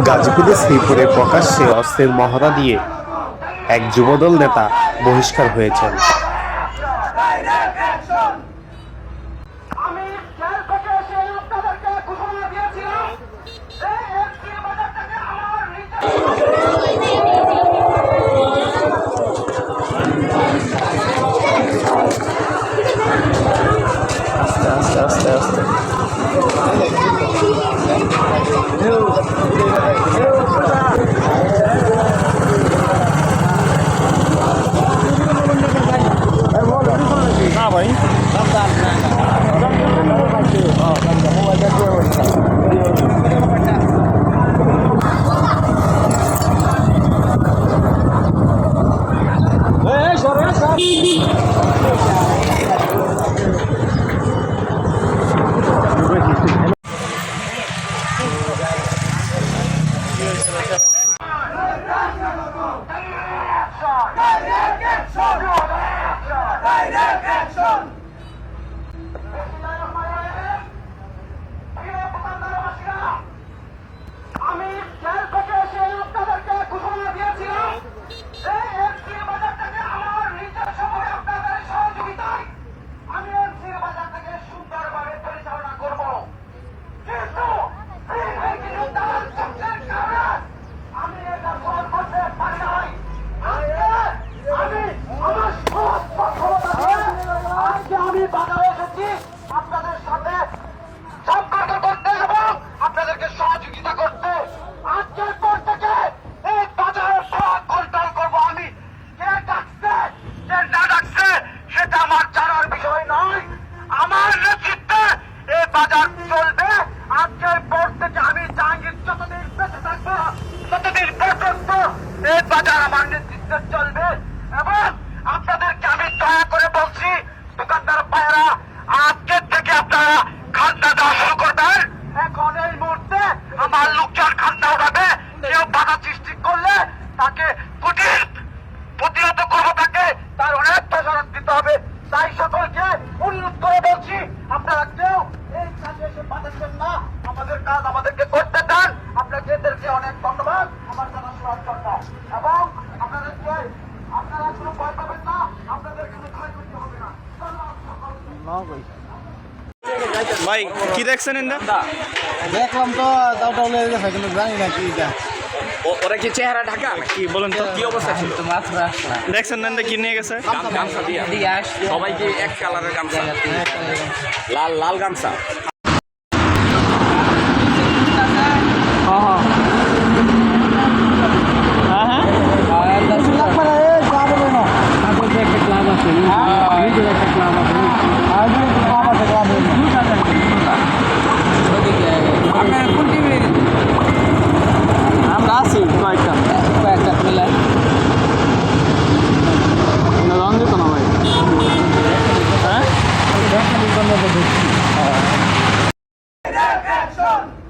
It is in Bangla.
গাজীপুরে শ্রীপুরে প্রকাশ্যে অস্ত্রের মহড়া দিয়ে এক যুবদল নেতা বহিষ্কার হয়েছেন। দিদি বাজার চলবে। আজকের পর থেকে আমি জাহাঙ্গীর যতদিন বেঁচে থাকব ততদিন পর্যন্ত এই বাজার ভাই কি দেখছেন দেখলাম তো দাউটা উলে কিন্তু জানি না কি এটা। ওরা কি চেহারা ঢাকা? কি বলেন তো? কি অবস্থা ছিল? মাত্র দেখছেন না কি নিয়ে গেছে? গামছা দিয়ে। সবাই কি এক কালারের গামছা। লাল লাল গামছা। 上。